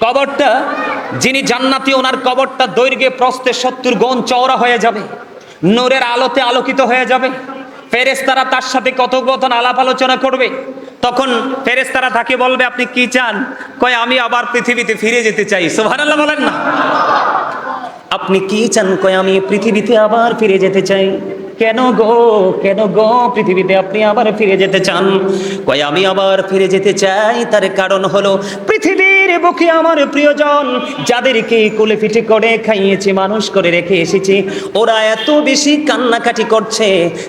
কবরটা, যিনি জান্নাতি, ওনার কবরটা দৈর্ঘ্যে প্রস্তে সত্তর গুণ চওড়া হয়ে যাবে। নূরের আলোতে আলোকিত হয়ে যাবে। ফেরেস্তারা তার সাথে কথোপকথন, আলাপ আলোচনা করবে। তখন ফেরেস্তারা তাকে বলবে, আপনি কি চান? কয়, আমি আবার পৃথিবীতে ফিরে যেতে চাই। সুবহানাল্লাহ বলেন না। আপনি কি চান? কয়, আমি পৃথিবীতে আবার ফিরে যেতে চাই। কেন গো? কেন গো? পৃথিবীতে আপনি আবার ফিরে যেতে চান? কয়, আমি আবার ফিরে যেতে চাই। তার কারণ হলো পৃথিবীর বুকে আমার প্রিয়জন, যাদেরকে কোলে পিঠে করে খাইয়েছি, মানুষ করে রেখে এসেছি, ওরা এত বেশি কান্নাকাটি করছে,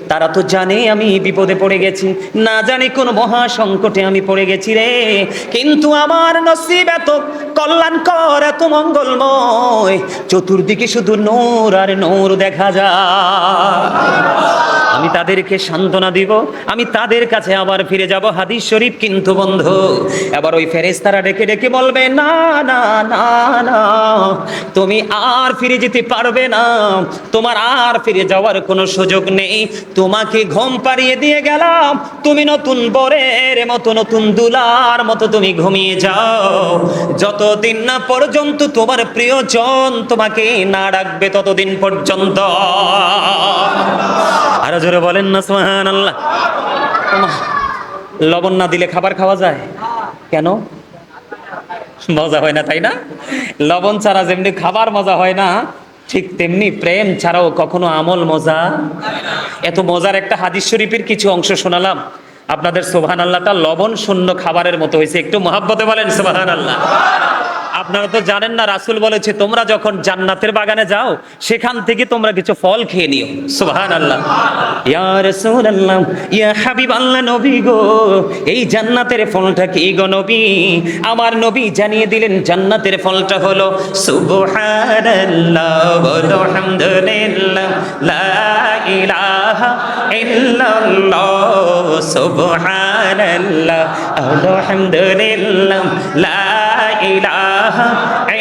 তারা তো জানে আমি বিপদে পড়ে গেছি। না জানি কোন মহা সংকটে আমি পড়ে গেছি রে। কিন্তু আমার নসিব এত কল্যাণকর, এত মঙ্গলময়, চতুর্দিকে শুধু নূর আর নূর দেখা যায়। আমি তাদেরকে সান্ত্বনা দিব, আমি তাদের কাছে আবার ফিরে যাব হাদিস শরীফ। কিন্তু বন্ধু, এবার ওই ফেরেস্তারা ডেকে ডেকে বলবে না না না না। তুমি আর ফিরে যেতে পারবে না। তোমার আর ফিরে যাওয়ার কোনো সুযোগ নেই। তোমাকে ঘুম পাড়িয়ে দিয়ে গেলাম। তুমি নতুন বরের মতো, নতুন দুলার মতো তুমি ঘুমিয়ে যাও। যতদিন না পর্যন্ত তোমার প্রিয়জন তোমাকে না ডাকবে, ততদিন পর্যন্ত। আরও জোরে বলেন না সোহান আল্লাহ লবণ না দিলে খাবার খাওয়া যায়? কেন? মজা হয় না, তাই না? লবণ ছাড়া যেমনি খাবার মজা হয় না, ঠিক তেমনি প্রেম ছাড়াও কখনো আমল মজা এত মজার একটা হাদিস শরীফের কিছু অংশ শোনালাম। আপনাদের সোহান আল্লাহটা লবণ শূন্য খাবারের মতো হয়েছে। একটু মহাব্বতে বলেন সোহান আল্লাহ আপনারা তো জানেন না, রাসুল বলেছে, তোমরা যখন জান্নাতের বাগানে যাও, সেখান থেকে তোমরা কিছু ফল খেয়ে নিও। সুবহান আল্লাহ গো, এই জান্নাতের ফলটা কি গো নবী? আমার নবী জানিয়ে দিলেন, জান্নাতের ফলটা হলো, সুবহানাল্লাহ লা ইলাহা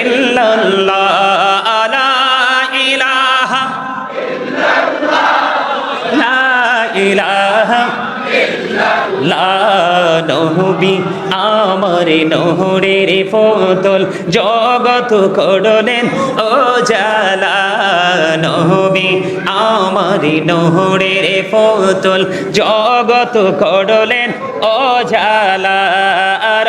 ইল্লাল্লাহ, লা ইলাহা লা ইলাহা নহবি ফতল জগত করলেন, ও জালা নহবি আমার নহরের ফতল জগত করলেন, ও জালা আর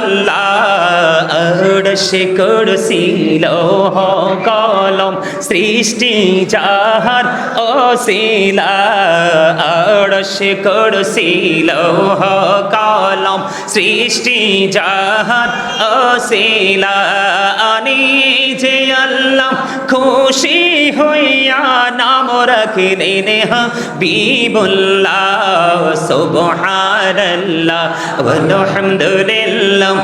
ইল্লাল্লাহ আরশ কুরসি লৌহ কলম সৃষ্টি যাহার অশিলা। আরশ কুরসি লৌহ কলম সৃষ্টি যাহার অশিলা। আনি যে আল্লাহ খুশি হইয়া নাম রাখিলেন হাবিবুল্লাহ, সুবহানাল্লাহ আলহামদুলিল্লাহ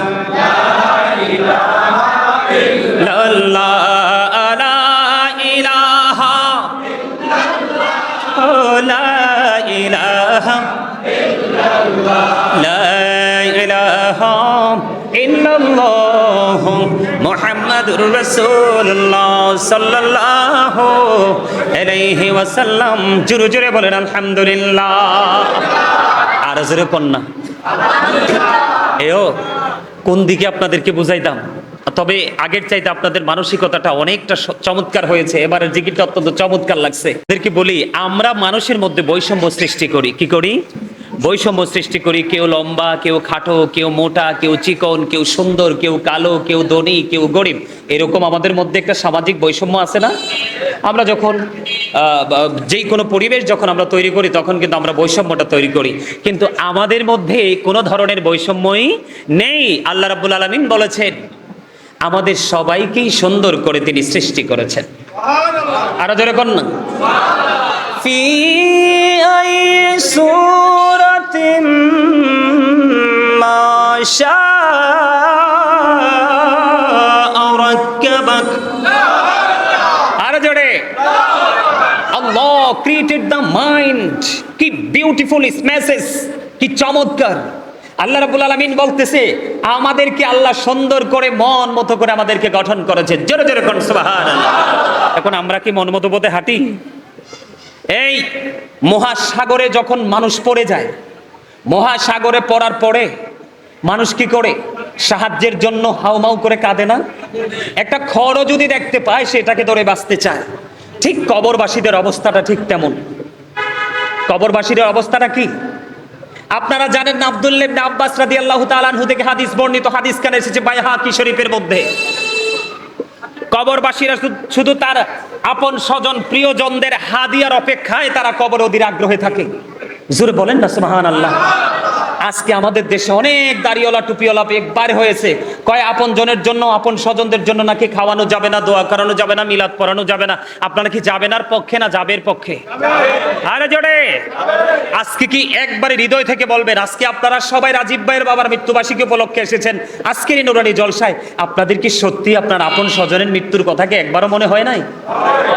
মুহাম্মাদুর রাসূলুল্লাহ সাল্লাল্লাহু আলাইহি ওয়াসাল্লাম। জোরে জোরে বলেন আলহামদুলিল্লাহ। আর জোরে কন্যা এও কোন দিকে আপনাদেরকে বুঝাইতাম? তবে আগের চাইতে আপনাদের মানসিকতাটা অনেকটা চমৎকার হয়েছে। এবারের জিকিরটা অত্যন্ত চমৎকার লাগছে। এদেরকে বলি, আমরা মানুষের মধ্যে বৈষম্য সৃষ্টি করি। কি করি? বৈষম্য সৃষ্টি করি। কেউ লম্বা, কেউ খাটো, কেউ মোটা, কেউ চিকন, কেউ সুন্দর, কেউ কালো, কেউ ধনী, কেউ গরিব। এরকম আমাদের মধ্যে একটা সামাজিক বৈষম্য আছে না? আমরা যখন যেই কোনো পরিবেশ যখন আমরা তৈরি করি, তখন কিন্তু আমরা বৈষম্যটা তৈরি করি। কিন্তু আমাদের মধ্যে কোনো ধরনের বৈষম্যই নেই। আল্লাহ রাবুল আলমিন বলেছেন, আমাদের সবাইকেই সুন্দর করে তিনি সৃষ্টি করেছেন। আরও ধরে কর না। মাশা শাআ ক্রিয়েটেড দ্য মাইন্ড কি বিউটিফুল মেসেজ কি চমৎকার। আল্লাহ রাব্বুল আলামিন বলতেছে, আমাদেরকে আল্লাহ সুন্দর করে মন মতো করে আমাদেরকে গঠন করেছে জোরে জোরে কোন, সুবহানাল্লাহ। এখন আমরা কি মন মতো পথে হাঁটি? এই মহাসাগরে যখন মানুষ পড়ে যায়, মহাসাগরে পড়ার পরে মানুষ কি করে? সাহায্যের জন্য হাউমাউ করে কাঁদে না? একটা খড়ও যদি দেখতে পায় সেটাকে ধরে বাঁচতে চায়। ঠিক কবরবাসীদের অবস্থাটা ঠিক তেমন। কবরবাসীদের অবস্থাটা কি? আপনারা জানেন না আব্দুল্লাহ ইবনে আব্বাস রাদিয়াল্লাহু তাআলা আনহু থেকে হাদিস বর্ণিত, হাদিস কানে এসেছে বাইহাকি শরীফের মধ্যে? কবরবাসীরা শুধু তার আপন স্বজন, প্রিয়জনদের হাদিয়ার অপেক্ষায় তারা কবর অধীর আগ্রহে থাকে। জোরে বলেন না সুবহান আল্লাহ আজকে আমাদের দেশে অনেক দাড়িওয়ালা, টুপিওয়ালা একবার হয়েছে। কয় আপন জনের জন্য, আপন স্বজনদের জন্য নাকি খাওয়ানো যাবে না, দোয়া করানো যাবে না, মিলাদ পড়ানো যাবে না? আপনারা কি যাবেন আর পক্ষে না যাবের পক্ষে? আরে জোরে! আজকে কি একবারে হৃদয় থেকে বলবেন, আজকে আপনারা সবাই রাজীব ভাইয়ের বাবার মৃত্যুবার্ষিকী উপলক্ষে এসেছেন। আজকের এই নুরানি জলসায়। আপনাদের কি সত্যি আপনার আপন স্বজনের মৃত্যুর কথা কি একবারও মনে হয় নাই?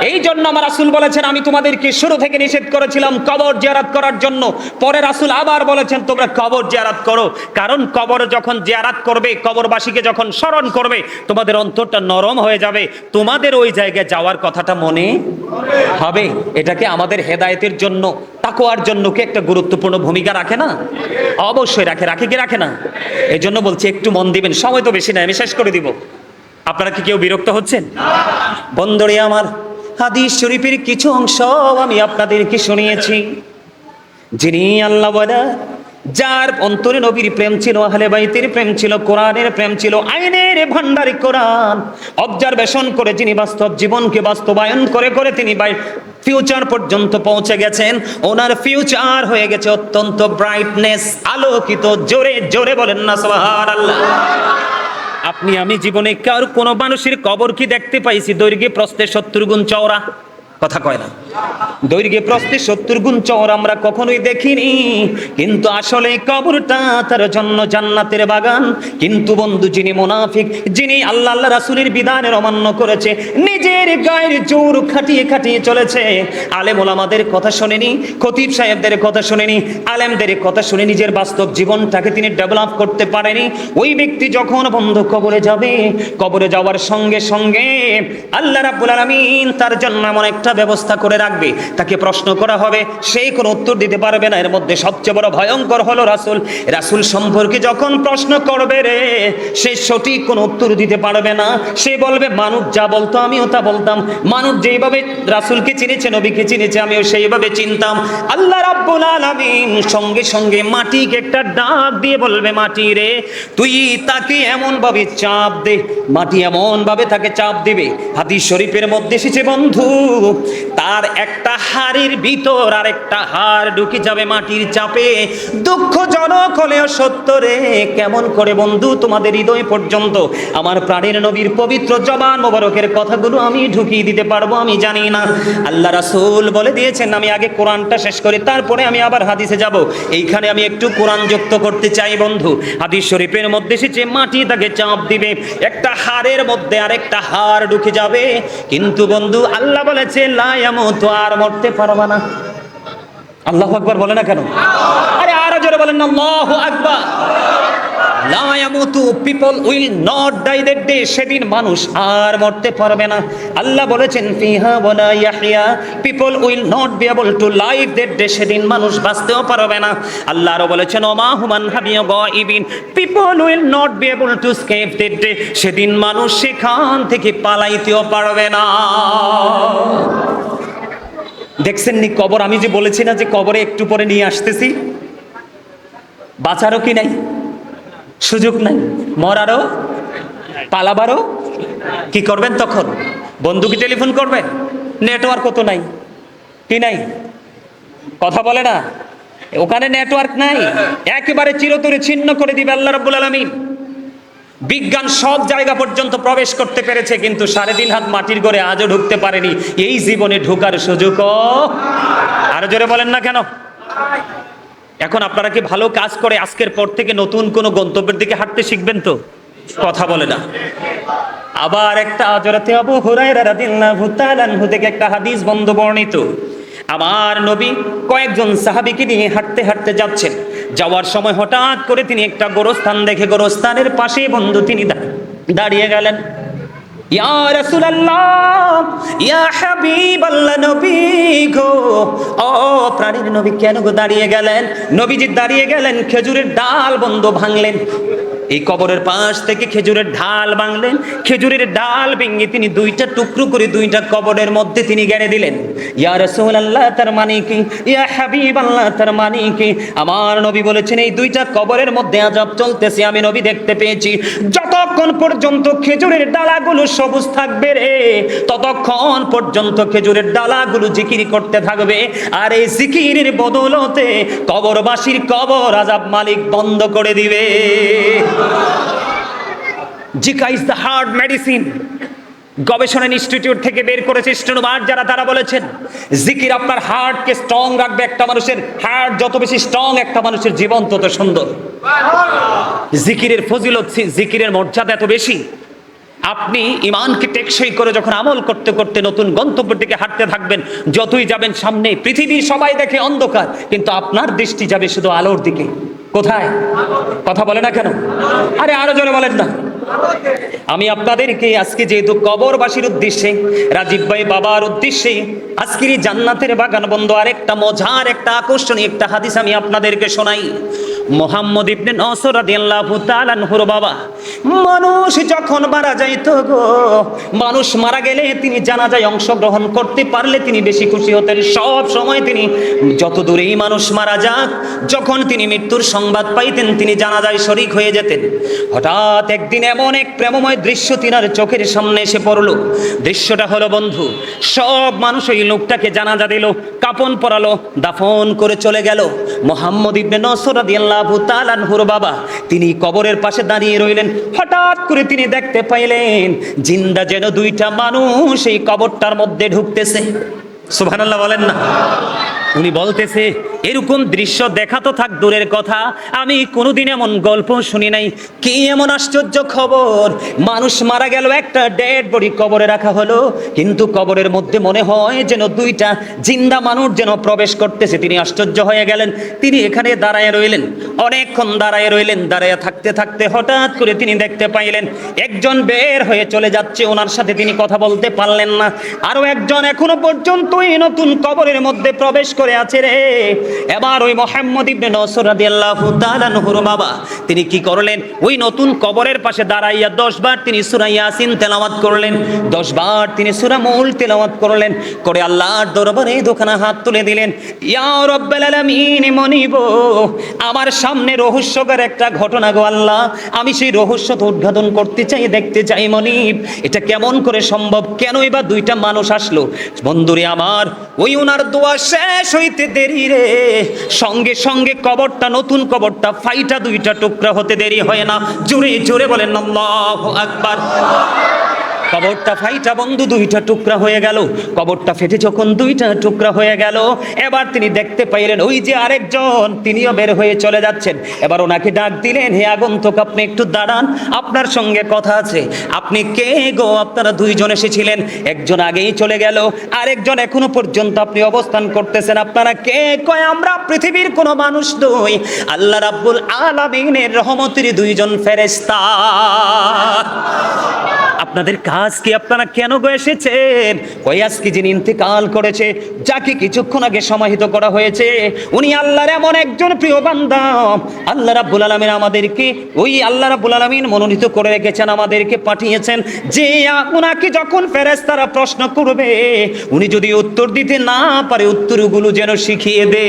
এই জন্য আমার রাসূল বলেছেন, আমি তোমাদেরকে শুরু থেকে নিষেধ করেছিলাম কবর জিয়ারাত করার জন্য। পরে রাসূল আবার বলেছেন, তোমরা কবর জিয়ারাত করো। কারণ কবর যখন জিয়ারাত করবে, কবরবাসীকে যখন স্মরণ করবে, তোমাদের অন্তরটা নরম হয়ে যাবে। তোমাদের ওই জায়গায় যাওয়ার কথাটা মনে হবে। এটাকে আমাদের হেদায়েতের জন্য তাকোয়ার জন্য কি একটা গুরুত্বপূর্ণ ভূমিকা রাখে না? অবশ্যই রাখে। রাখে কি রাখে না? এই জন্য বলছি, একটু মন দিবেন। সময় তো বেশি নাই, আমি শেষ করে দিব। আপনারা কি কেউ বিরক্ত হচ্ছেন? বন্দরে আমার, হাদিস শরীফের কিছু অংশ আমি আপনাদেরকে শুনিয়েছি। যিনি আল্লাহ বলে যার অন্তরে নবীর প্রেম ছিল, আহলে বাইতের প্রেম ছিল, কোরআনের প্রেম ছিল, আইনের ভান্ডারি কোরআন। অবজারভেশন করে যিনি বাস্তব জীবনকে বাস্তবায়ন করে করে তিনি বাই ফিউচার পর্যন্ত পৌঁছে গেছেন। ওনার ফিউচার হয়ে গেছে অত্যন্ত ব্রাইটনেস, আলোকিত, জোরে জোরে বলেন না, সুবহানাল্লাহ। আপনি, আমি জীবনে কার কোনো মানুষের কবর কি দেখতে পাইছি? দৈর্ঘ্যে প্রস্তে সত্তর গুণ চওড়া। কথা কয় না। দৈর্ঘ্যে প্রস্তে সত্তর গুণ চওড়া আমরা কখনোই দেখিনি। কিন্তু আসলে কবরটা তার জন্য জান্নাতের বাগান। কিন্তু বন্ধু, যিনি মোনাফিক, যিনি আল্লাহ আল্লাহ রাসুলের বিধানের অমান্য করেছে, নিজের গায়ের জোর খাটিয়ে খাটিয়ে চলেছে। আলেম ওলামাদের কথা শোনেনি, খতিব সাহেবদের কথা শোনেনি, আলেমদের কথা শুনে নিজের বাস্তব জীবনটাকে তিনি ডেভেলপ করতে পারেনি। ওই ব্যক্তি যখন বন্ধু কবরে যাবে, কবরে যাওয়ার সঙ্গে সঙ্গে আল্লাহ রাব্বুল আলামিন তার জন্য এমন একটা ব্যবস্থা করে রাখবে তাকে প্রশ্ন করা হবে সেই কোনো উত্তর দিতে পারবে না। এর মধ্যে সবচেয়ে বড় ভয়ঙ্কর হলো রাসূল। রাসূল সম্পর্কে যখন প্রশ্ন করবে রে, সে সঠিক কোনো উত্তর দিতে পারবে না। সে বলবে মানুষ যা বলতো আমিও তা বলতাম। মানুষ যেইভাবে রাসূলকে চিনেছে, নবীকে চিনেছে, আমিও সেইভাবে চিনতাম। আল্লাহ রাব্বুল আলামিন সঙ্গে সঙ্গে মাটিকে একটা ডাক দিয়ে বলবে, মাটি রে, তুই তাকে এমন ভাবে চাপ দে। মাটি এমন ভাবে তাকে চাপ দিবে। হাদিস শরীফের মধ্যে এসেছে, বন্ধু তার একটা হাড়ির ভিতর আর একটা হাড় ঢুকে যাবে মাটির চাপে। দুঃখজনক হলেও সত্য রে, কেমন করে বন্ধু তোমাদের হৃদয় পর্যন্ত? আমার প্রাণের নবীর পবিত্র জবান মোবারকের কথাগুলো আমি ঢুকিয়ে দিতে পারব, আমি জানি না। আল্লাহ রাসূল বলে দিয়েছেন, আমি আগে কোরআনটা শেষ করি, তারপরে আমি আবার হাদিসে যাব। এইখানে আমি একটু কোরআন যুক্ত করতে চাই বন্ধু। হাদিস শরীফের মধ্যে এসেছে মাটি তাকে চাপ দিবে, একটা হাড়ের মধ্যে আরেকটা হাড় ঢুকে যাবে। কিন্তু বন্ধু, আল্লাহ বলেছে লায়ামত আর মরতে পারবা না। আল্লাহ আকবার বলে না কেন? আরে আরও জোরে বলেন না আল্লাহু আকবার। People will not die that day, সেদিন মানুষ আর মরতে পারবে না। আল্লাহ বলেছেন people will not be able to live that day, সেদিন মানুষ বাঁচতেও পারবে না। আল্লাহ আরও বলেছেন ওমা হুমান হাবিয়া গাইবিন people will not be able to escape that day, সেদিন মানুষ সেখান থেকে পালাইতেও পারবে না। দেখছেন নি কবর? আমি যে বলেছি না যে কবরে একটু পরে নিয়ে আসতেছি, বাঁচারও কি নাই? সুযোগ নাই? মরারও? পালাবারও? কি করবেন তখন? বন্ধুকে টেলিফোন করবেন নেটওয়ার্ক তো নাই। কি নাই? কথা বলে না? ওখানে নেটওয়ার্ক নাই। একেবারে চিরতরে ছিন্ন করে দিবে আল্লাহ রাব্বুল আলামিন। বিজ্ঞান সব জায়গা পর্যন্ত প্রবেশ করতে পেরেছে, কিন্তু সাড়ে তিন হাত মাটির ঘরে আজও ঢুকতে পারেনি। এই জীবনে ঢোকার সুযোগও আরও জোরে বলেন না কেন? এখন আপনারা কি ভালো কাজ করে আজকের পর থেকে নতুন কোনো গন্তব্যের দিকে হাঁটতে শিখবেন তো? কথা বলে না। আবার একটা আজরাতে আবু হুরায়রা রাদিয়াল্লাহু তাআলা থেকে একটা হাদিস বন্ধ বর্ণিত। আমার নবী কয়েকজন সাহাবিকে নিয়ে হাঁটতে হাঁটতে যাচ্ছেন। যাওয়ার সময় হঠাৎ করে তিনি একটা গোরস্থান দেখে গোরস্থানের পাশে বন্ধু তিনি দাঁড়িয়ে গেলেন। ইয়া রাসূলুল্লাহ, ইয়া হাবিবাল্লাহ নবী গো। ও প্রাণীর নবী কেন গো দাঁড়িয়ে গেলেন? নবীজি দাঁড়িয়ে গেলেন, খেজুরের ডাল বন্ধ ভাঙলেন। এই কবরের পাশ থেকে খেজুরের ঢাল ভাঙলেন। খেজুরের ডাল ভেঙে তিনি দুইটা টুকরো করে দুইটা কবরের মধ্যে তিনি গেড়ে দিলেন। ইয়া রাসূলুল্লাহ, তার মানে কি? ইয়া হাবিবাল্লাহ, তার মানে কি? আমার নবী বলেছেন, এই দুইটা কবরের মধ্যে আজাব চলতেছে, আমি নবী দেখতে পেয়েছি। যতক্ষণ পর্যন্ত খেজুরের ডালাগুলো সবুজ থাকবে রে, ততক্ষণ পর্যন্ত খেজুরের ডালাগুলো জিকির করতে থাকবে। আর এই জিকিরের বদলতে কবরবাসীর কবর আজাব মালিক বন্ধ করে দিবে। Zika is the hard medicine গবেষণা ইনস্টিটিউট থেকে বের করেছে স্টেনোবার যারা তারা বলেছেন, জিকির আপনার হার্টকে স্ট্রং রাখবে একটা মানুষের, হার্ট যত বেশি স্ট্রং একটা মানুষের জীবন তত সুন্দর। জিকিরের ফজিলত জিকিরের মর্যাদা এত বেশি। আপনি ইমানকে টেকসই করে যখন আমল করতে করতে নতুন গন্তব্যের দিকে হাঁটতে থাকবেন, যতই যাবেন সামনে, পৃথিবীর সবাই দেখে অন্ধকার, কিন্তু আপনার দৃষ্টি যাবে শুধু আলোর দিকে। কোথায়? কথা বলে না কেন? আরে আরও জোরে বলেন না। আমি আপনাদেরকে আজকে যেহেতু কবরবাসীর উদ্দেশ্যে, রাজীব ভাই বাবার উদ্দেশ্যে, আজকের এই জান্নাতের বাগান বন্ধ আরেকটা মজার একটা আকর্ষণীয় একটা হাদিস আমি আপনাদেরকে শোনাই। মোহাম্মদ ইবনে নসর রাদিয়াল্লাহু তাআলা আনহুর বাবা, মানুষ যখন মারা যাইতো গো, মানুষ মারা গেলে তিনি জানাজায় অংশগ্রহণ করতে পারলে তিনি বেশি খুশি হতেন। সব সময় তিনি যত দূরেই মানুষ মারা যাক, যখন তিনি মৃত্যুর সংবাদ পাইতেন, তিনি জানাজায় শরিক হয়ে যেতেন। হঠাৎ একদিন এমন এক প্রেমময় দৃশ্য তিনার চোখের সামনে এসে পড়ল। দৃশ্যটা হলো বন্ধু, সব মানুষ ওই লোকটাকে জানাজা দিল, কাপন পরালো, দাফন করে চলে গেল। মোহাম্মদ ইবনে নসর রাদিয়াল্লাহু তাআলা আনহুর বাবা, তিনি কবরের পাশে দাঁড়িয়ে রইলেন। হঠাৎ করে তিনি দেখতে পাইলেন, জিন্দা যেন দুইটা মানুষ এই কবরটার মধ্যে ঢুকতেছে। সুবহানাল্লাহ বলেন না। উনি বলতেছে, এরকম দৃশ্য দেখা তো থাক দূরের কথা। আমি কোনোদিন এমন গল্প শুনি নাই। কি এমন আশ্চর্য খবর? মানুষ মারা গেল, একটা ডেড বডি কবরে রাখা হলো। কিন্তু কবরের মধ্যে মনে হয় যেন দুইটা জিন্দা মানুষ যেন প্রবেশ করতেছে। তিনি আশ্চর্য হয়ে গেলেন। তিনি এখানে দাঁড়ায় রইলেন। অনেকক্ষণ দাঁড়ায় রইলেন। দাঁড়ায় থাকতে থাকতে হঠাৎ করে তিনি দেখতে পাইলেন, একজন বের হয়ে চলে যাচ্ছে। ওনার সাথে তিনি কথা বলতে পারলেন না। আরও একজন এখনও পর্যন্ত এই নতুন কবরের মধ্যে প্রবেশ করে আছে রে। এবার ওই মোহাম্মদ ইবনে নসর রাদিয়াল্লাহু তাআলা নহর বাবা, তিনি কি করলেন? ওই নতুন কবরের পাশে দাঁড়াইয়া 10 বার তিনি সূরা ইয়াসিন তেলাওয়াত করলেন। 10 বার তিনি সূরা মুল তেলাওয়াত করলেন। করে আল্লাহর দরবারে দোকানে হাত তুলে দিলেন। ইয়া রাব্বাল আলামিন মনিব, আমার সামনে রহস্যকর একটা ঘটনা গো আল্লাহ। আমি সেই রহস্য তো উদ্ঘাটন করতে চাই, দেখতে চাই মনিব। এটা কেমন করে সম্ভব? কেনই বা দুইটা মানুষ আসলো? বন্ধুরে আমার, ওই ওনার দোয়া শেষ। হইতে দেরি রে। সঙ্গে সঙ্গে কবরটা, নতুন কবরটা, ফাইটা দুইটা টুকরা হতে দেরি হয় না। জোরে জোরে বলেন, আল্লাহু আকবার। কবরটা ফাইটা বন্ধু, দুইটা টুকরা হয়ে গেল। কবরটা ফেটে যখন দুইটা টুকরা হয়ে গেল, এবার তিনি দেখতে পাইলেন ওই যে আরেকজন, তিনিও বের হয়ে চলে যাচ্ছেন। এবার ওনাকে ডাক দিলেন, হে আগন্তুক, আপনি একটু দাঁড়ান, আপনার সঙ্গে কথা আছে। আপনি কে গো? আপনারা দুইজন এসেছিলেন, একজন আগেই চলে গেল, আরেকজন এখনও পর্যন্ত আপনি অবস্থান করতেছেন। আপনারা কে? কয়, আমরা পৃথিবীর কোনো মানুষ নই। আল্লাহ রাব্বুল আলামিনের রহমতের দুইজন ফেরেশতা। আপনাদের কাজ কি আপনারা কেন গো এসেছেন? ওই আজকে যিনি ইন্তেকাল করেছে, যাকে কিছুক্ষণ আগে সমাহিত করা হয়েছে, উনি আল্লাহর এমন একজন প্রিয় বান্দা। আল্লাহ রাব্বুল আলামিন আমাদেরকে, ওই আল্লাহ রাব্বুল আলামিন মনোনীত করে রেখেছেন, আমাদেরকে পাঠিয়েছেন। যে উনাকে যখন ফেরেশতারা প্রশ্ন করবে, উনি যদি উত্তর দিতে না পারে, উত্তরগুলো যেন শিখিয়ে দে।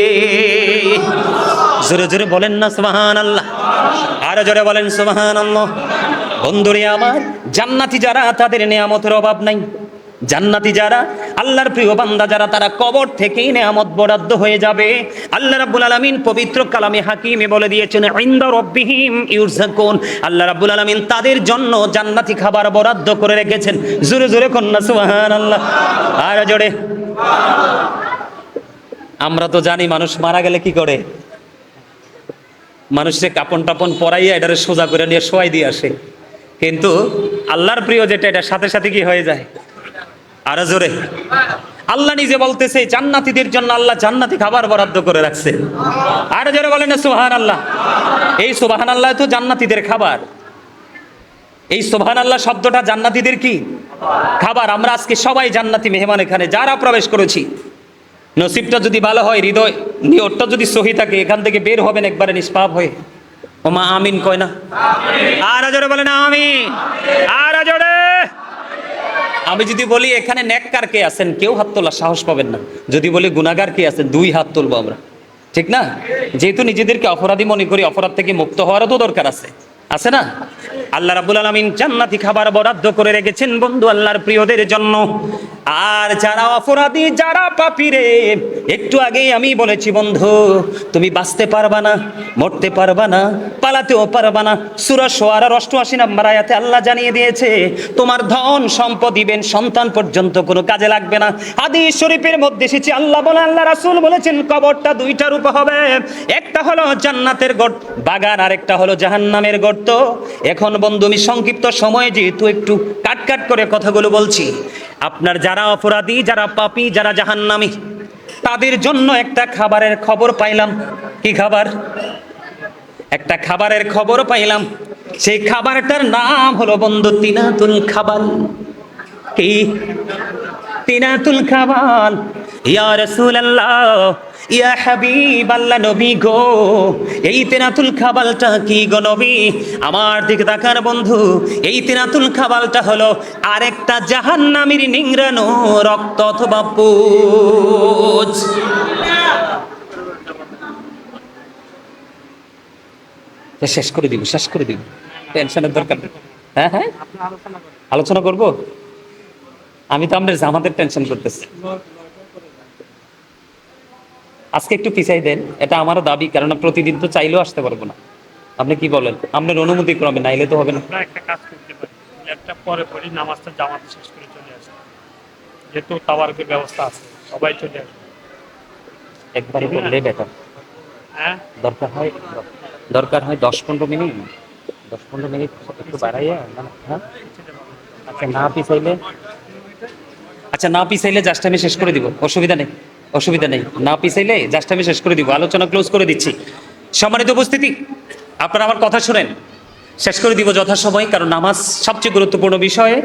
জোরে জোরে বলেন না, সুবহানাল্লাহ। আরও জোরে বলেন, সুবহানাল্লাহ। বন্ধুরে আমার, জান্নাতি যারা, তাদের নেয়ামতের অভাব নাই। জান্নাতি যারা, আল্লাহর প্রিয় বান্দা যারা, তারা কবর থেকেই নেয়ামত বরাদ্দ হয়ে যাবে। আল্লাহ রাব্বুল আলামিন পবিত্র কালামে হাকিমে বলে দিয়েছেন, ইনদা রব্বিহিম ইউরজাকুন আল্লাহ রাব্বুল আলামিন তাদের জন্য জান্নাতি খাবার বরাদ্দ করে রেখেছেন। জোরে জোরে কন্যা, সুবহানাল্লাহ। আর জোরে। আমরা তো জানি, মানুষ মারা গেলে কি করে? মানুষের কাপন টাপন পরাইয়া এটারে সোজা করে নিয়ে শোয়াই দিয়ে আসে। কিন্তু আল্লাহর প্রিয় যেটা, এটা সাথে সাথে কি হয়ে যায়? আরও জোরে। আল্লাহ নিজে বলতেছে, জান্নাতীদের জন্য আল্লাহ জান্নাতি খাবার বরাদ্দ করে রাখছে। আর যারা বলেন সুবহান আল্লাহ এই সুবহান আল্লাহ তো জান্নাতীদের খাবার। এই সুবহান আল্লাহ শব্দটা জান্নাতীদের কি? খাবার। আমরা আজকে সবাই জান্নাতি মেহমান এখানে, যারা প্রবেশ করেছি। নসিবটা যদি ভালো হয়, হৃদয় নিয়তটা যদি সহি থাকে, এখান থেকে বের হবেন একবারে নিষ্পাপ হয়ে। ওমা আমিন কয় না? আর জোরে না আমিন। আর জোরে আমি যদি বলি, এখানে নেককার কে আছেন? কেউ হাত তোলার সাহস পাবেন না। যদি বলি গুনাগার কে আছেন? দুই হাত তুলবো আমরা। ঠিক না? যেহেতু নিজেদেরকে অপরাধী মনে করি, অপরাধ থেকে মুক্ত হওয়ারও তো দরকার আছে। আছে না? আল্লাহ রাব্বুল আলামিন জান্নাতি খাবার বরাদ্দ করে রেখেছেন বন্ধু আল্লাহর প্রিয়দের জন্য। আর যারা অপরাধী, যারা পাপী রে একটু আগেই আমি বলেছি, বন্ধু, তুমি বাঁচতে পারবা না, মরতে পারবা না, পালাতেও পারবা না। সূরা সোয়ারার অষ্টআশি নাম্বার আয়াতে আল্লাহ জানিয়ে দিয়েছে, তোমার ধন সম্পদ দিবেন সন্তান পর্যন্ত কোনো কাজে লাগবে না। হাদিস শরীফের মধ্যে এসেছে, আল্লাহ বলে, আল্লাহ রাসূল বলেছেন, কবরটা দুইটা রূপ হবে। একটা হলো জান্নাতের গর্ত, বাগান, আর একটা হলো জাহান্নামের গর্ত। এখন বন্ধু, আমি সংক্ষিপ্ত সময়ে যেহেতু একটু কাট কাট করে কথাগুলো বলছি আপনার যারা অপরাধী, যারা পাপি, যারা জাহান্নামী, তাদের জন্য একটা খাবারের খবর পাইলাম। কি খাবার? একটা খাবারের খবর পাইলাম। সেই খাবারটার নাম হলো বন্ধু তিনাতুল খাবার কি? তিনাতুল খাবার ইয়া রাসূলুল্লাহ, ইয়া হাবিব আল্লাহ নবী গো। এই তেনাতুল খাবালটা কি গো নবী? আমার দিকে তাকার বন্ধু, এই তেনাতুল খাবালটা হলো আরেকটা জাহান্নামীর নিংড়ানো রক্ত অথবা পুজ। শেষ করে দিব, শেষ করে দিব। টেনশনের দরকার হ্যাঁ হ্যাঁ? আলোচনা করব? আমি তো আমাদের জামাতের টেনশন করতেছি। আজকে একটু পিছাই দেন এটা আমারও দাবি কারণ প্রতিদিন তো চাইলেও আসতে পারব না। আপনি কি বলেন? আপনার অনুমতি ক্রমে নাইলে তো হবে না। একটা কাজ করতে পারি। একটা পরে পরে নামাজটা জামাতে শেষ করে চলে আসে। যেহেতু ব্যবস্থা আছে সবাই চলে আসবে। একবারে করলে বেটার হ্যাঁ? দরকার হয় দরকার হয় দশ পনেরো মিনিট। দশ পনেরো মিনিট একটু বাড়াইয়া হ্যাঁ? আচ্ছা না পিছাইলে আচ্ছা না পিছাইলে জাস্ট আমি শেষ করে দিব। অসুবিধা নেই অসুবিধা নেই। না পিছাইলে জাস্ট আমি শেষ করে দিব। আলোচনা ক্লোজ করে দিচ্ছি। সম্মানিত উপস্থিতি, আপনারা আমার কথা শুনেন। শেষ করে দিব যথাসময়, কারণ নামাজ সবচেয়ে গুরুত্বপূর্ণ বিষয়ে